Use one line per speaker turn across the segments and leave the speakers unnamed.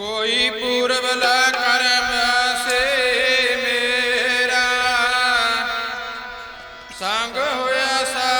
ਕੋਈ ਪੂਰਬ ਲਾ ਕਰਮ ਸੇ ਮੇਰਾ। ਸੰਗ ਹੋਇਆ ਸਾ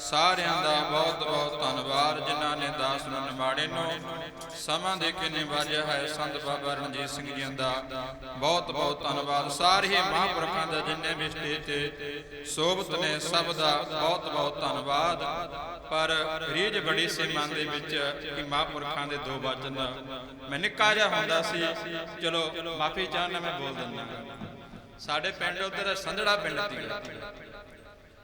ਸਾਰੇ ਹੀ ਮਹਾਂਪੁਰਖਾਂ ਦਾ ਰੱਬ ਦੇ ਪਿਆਰਿਆਂ ਦਾ ਸਾਰਿਆਂ ਦਾ
ਦਾਸ ਨੂੰ ਨਿਮਾੜੇ ਨੂੰ। ਸਮਾਂ ਦੇ ਕੇ ਨਿਵਾਜਿਆ ਹੈ ਸੰਤ ਬਾਬਾ ਰਣਜੀਤ ਸਿੰਘ ਜੀ ਦਾ। ਬਹੁਤ ਬਹੁਤ ਧੰਨਵਾਦ। ਸਾਰੇ ਮਹਾਂਪੁਰਖਾਂ ਦਾ ਜਿੰਨੇ ਵੀ ਸਟੇਜ ਤੇ ਸੋਭਤ ਨੇ, ਸਭ ਦਾ ਬਹੁਤ ਬਹੁਤ ਧੰਨਵਾਦ। ਪਰ ਰੀਝ ਬੜੀ ਸੀ ਮਨ ਦੇ ਵਿੱਚ ਕਿ ਮਹਾਂਪੁਰਖਾਂ ਦੇ ਦੋ ਵਚਨ ਮੈਂ ਨਿੱਕਾ ਜਿਹਾ ਹੁੰਦਾ ਸੀ। ਚਲੋ, ਮਾਫੀ ਚਾਹਨਾ ਮੈਂ ਬੋਲ ਦਿੰਦਾ। ਸਾਡੇ ਪਿੰਡ ਉਧਰ ਸੰਧੜਾ ਪਿੰਡ ਸੀ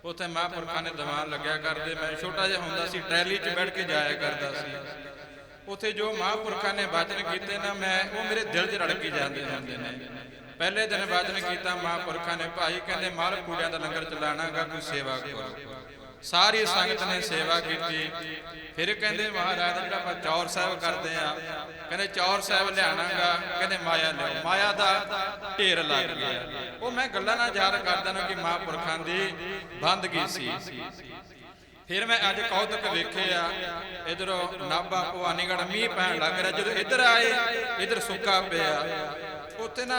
ਉੱਥੇ ਮਹਾਂਪੁਰਖਾਂ ਨੇ ਦੀਵਾਨ ਲੱਗਿਆ ਕਰਦੇ, ਮੈਂ ਛੋਟਾ ਜਿਹਾ ਹੁੰਦਾ ਸੀ, ਟਰੈਲੀ 'ਚ ਬੈਠ ਕੇ ਜਾਇਆ ਕਰਦਾ ਸੀ। ਉੱਥੇ ਜੋ ਮਹਾਂਪੁਰਖਾਂ ਨੇ ਵਚਨ ਕੀਤੇ ਨਾ, ਮੈਂ, ਉਹ ਮੇਰੇ ਦਿਲ 'ਚ ਰੜਕੀ ਜਾਂਦੇ ਹੁੰਦੇ ਨੇ। ਪਹਿਲੇ ਦਿਨ ਵਚਨ ਕੀਤਾ, ਮਹਾਂਪੁਰਖਾਂ ਨੇ, ਭਾਈ, ਕਹਿੰਦੇ ਮਾਲ ਕੂੜਿਆਂ ਦਾ ਲੰਗਰ ਚਲਾਣਾਗਾ ਕੋਈ ਸੇਵਾ ਕਰੋ। ਸਾਰੀ ਸੰਗਤ ਨੇ ਸੇਵਾ ਕੀਤੀ। ਫਿਰ ਕਹਿੰਦੇ ਮਹਾਰਾਜ, ਜਿਹੜਾ ਆਪਾਂ ਚੌਰ ਸਾਹਿਬ ਕਰਦੇ ਆ ਕਹਿੰਦੇ ਚੌਰ ਸਾਹਿਬ ਲਿਆਣਾਗਾ, ਕਹਿੰਦੇ ਮਾਇਆ ਲਿਓ ਮਾਇਆ ਦਾ ਢੇਰ ਲੱਗ ਗਿਆ। ਉਹ ਮੈਂ ਗੱਲਾਂ ਨਾਲ ਯਾਦ ਕਰਦਾ ਨਾ ਕਿ ਮਹਾਂਪੁਰਖਾਂ ਦੀ ਬੰਦਗੀ ਸੀ। ਫਿਰ ਮੈਂ ਅੱਜ ਕੌਤਕ ਵੇਖਿਆ ਇਧਰੋਂ ਨਾਭਾ ਭਵਾਨੀਗੜ੍ਹ ਮੀਂਹ ਪੈਣ ਲੱਗ ਰਿਹਾ। ਜਦੋਂ ਇੱਧਰ ਆਏ, ਇੱਧਰ ਸੁੱਕਾ ਪਿਆ। ਉੱਥੇ ਨਾ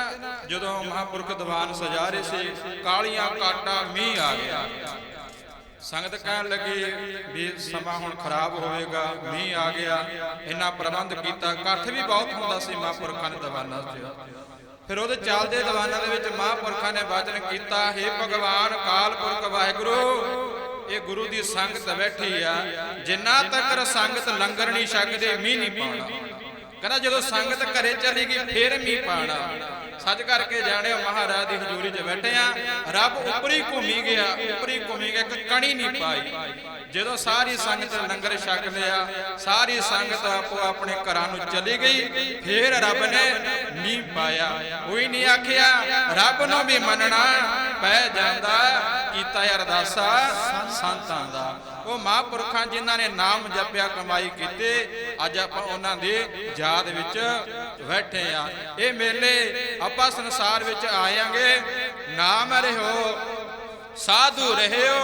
ਜਦੋਂ ਮਹਾਂਪੁਰਖ ਦੀਵਾਨ ਸਜਾ ਰਹੇ ਸੀ, ਕਾਲੀਆਂ ਕਾਟਾ ਮੀਂਹ ਆ ਗਿਆ। ਸੰਗਤ ਕਹਿਣ ਲੱਗੀ ਵੀ ਸਮਾਂ ਹੁਣ ਖਰਾਬ ਹੋਵੇਗਾ, ਮੀਂਹ ਆ ਗਿਆ, ਇੰਨਾ ਪ੍ਰਬੰਧ ਕੀਤਾ, ਇਕੱਠ ਵੀ ਬਹੁਤ ਹੁੰਦਾ ਸੀ ਮਹਾਂਪੁਰਖਾਂ ਦੇ ਦੀਵਾਨਾਂ 'ਚ। ਫਿਰ ਉਹਦੇ ਚੱਲਦੇ ਦੀਵਾਨਾਂ ਦੇ ਵਿੱਚ ਮਹਾਂਪੁਰਖਾਂ ਨੇ ਵਚਨ ਕੀਤਾ, ਹੈ ਭਗਵਾਨ ਕਾਲਪੁਰਖ ਵਾਹਿਗੁਰੂ, ਇਹ ਗੁਰੂ ਦੀ ਸੰਗਤ ਬੈਠੀ ਆ, ਜਿੰਨਾ ਤੱਕ ਸੰਗਤ ਲੰਗਰ ਨਹੀਂ ਛਕਦੇ, ਮੀਂਹ ਨਹੀਂ ਪਾਉਣਾ। ਕਹਿੰਦਾ ਜਦੋਂ ਸੰਗਤ ਘਰੇ ਚਲੀ ਗਈ, ਫੇਰ ਮੀਂਹ ਪਾਣਾ ਸੱਚ ਕਰਕੇ ਜਾਣਿਓ, ਮਹਾਰਾਜ ਦੀ ਹਜ਼ੂਰੀ 'ਚ ਬੈਠੇ ਆ। ਰੱਬ ਉੱਪਰੀ ਘੁੰਮੀ ਗਿਆ, ਉੱਪਰੀ ਘੁੰਮੀ ਗਿਆ, ਇੱਕ ਕਣੀ ਨਹੀਂ ਪਾਈ। ਜਦੋਂ ਸਾਰੀ ਸੰਗਤ ਲੰਗਰ ਛਕ ਲਿਆ ਸਾਰੀ ਸੰਗਤ ਆਪੋ ਆਪਣੇ ਘਰਾਂ ਨੂੰ ਚਲੀ ਗਈ, ਫੇਰ ਰੱਬ ਨੇ ਨੀ ਪਾਇਆ। ਕੋਈ ਨਹੀਂ ਆਖਿਆ, ਰੱਬ ਨੂੰ ਵੀ ਮੰਨਣਾ ਪੈ ਜਾਂਦਾ, ਕੀਤਾ ਅਰਦਾਸਾ ਸੰਤਾਂ ਦਾ। ਉਹ ਮਹਾਂਪੁਰਖਾਂ ਜਿਨ੍ਹਾਂ ਨੇ ਨਾਮ ਜਪਿਆ, ਕਮਾਈ ਕੀਤੇ, ਅੱਜ ਆਪਾਂ ਉਹਨਾਂ ਦੀ ਯਾਦ ਵਿੱਚ ਬੈਠੇ ਆ ਇਹ ਮੇਲੇ ਆਪਾਂ ਸੰਸਾਰ ਵਿੱਚ ਆਇਆਂਗੇ ਨਾਮ ਰਹਿਓ ਸਾਧੂ ਰਹਿਓ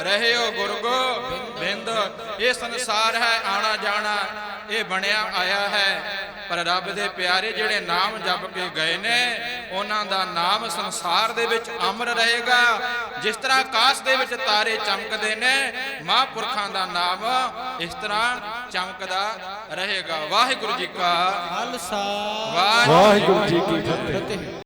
ਰਹਿਓ ਗੁਰਗੋ ਬਿੰਦ ਇਹ ਸੰਸਾਰ ਹੈ ਆਣਾ ਜਾਣਾ ਇਹ ਬਣਿਆ ਆਇਆ ਹੈ। ਪਰ ਰੱਬ ਦੇ ਪਿਆਰੇ ਜਿਹੜੇ ਨਾਮ ਜਪ ਕੇ ਗਏ ਨੇ ਉਹਨਾਂ ਦਾ ਨਾਮ ਸੰਸਾਰ ਦੇ ਵਿੱਚ ਅਮਰ ਰਹੇਗਾ। ਜਿਸ ਤਰ੍ਹਾਂ ਆਕਾਸ਼ ਦੇ ਵਿੱਚ ਤਾਰੇ ਚਮਕਦੇ ਨੇ ਮਹਾਂਪੁਰਖਾਂ ਦਾ ਨਾਮ ਇਸ ਤਰ੍ਹਾਂ ਚਮਕਦਾ ਰਹੇਗਾ। ਵਾਹਿਗੁਰੂ ਜੀ ਕਾ
ਖਾਲਸਾ
ਵਾਹਿਗੁਰੂ
ਵਾਹਿਗੁਰੂ ਜੀ ਕੀ ਫਤਿਹ।